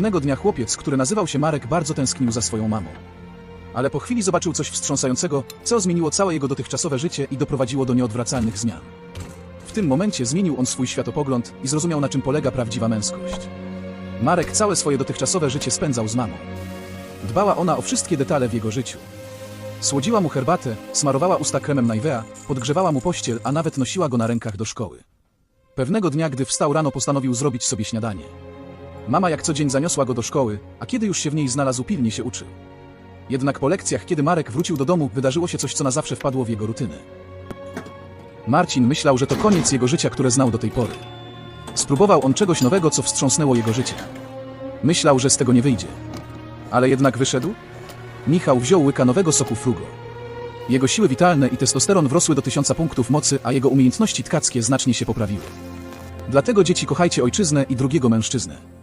Pewnego dnia chłopiec, który nazywał się Marek, bardzo tęsknił za swoją mamą. Ale po chwili zobaczył coś wstrząsającego, co zmieniło całe jego dotychczasowe życie i doprowadziło do nieodwracalnych zmian. W tym momencie zmienił on swój światopogląd i zrozumiał, na czym polega prawdziwa męskość. Marek całe swoje dotychczasowe życie spędzał z mamą. Dbała ona o wszystkie detale w jego życiu. Słodziła mu herbatę, smarowała usta kremem Nivea, podgrzewała mu pościel, a nawet nosiła go na rękach do szkoły. Pewnego dnia, gdy wstał rano, postanowił zrobić sobie śniadanie. Mama jak co dzień zaniosła go do szkoły, a kiedy już się w niej znalazł, pilnie się uczył. Jednak po lekcjach, kiedy Marek wrócił do domu, wydarzyło się coś, co na zawsze wpadło w jego rutynę. Marcin myślał, że to koniec jego życia, które znał do tej pory. Spróbował on czegoś nowego, co wstrząsnęło jego życie. Myślał, że z tego nie wyjdzie. Ale jednak wyszedł? Michał wziął łyka nowego soku Frugo. Jego siły witalne i testosteron wrosły do tysiąca punktów mocy, a jego umiejętności tkackie znacznie się poprawiły. Dlatego dzieci kochajcie ojczyznę i drugiego mężczyznę.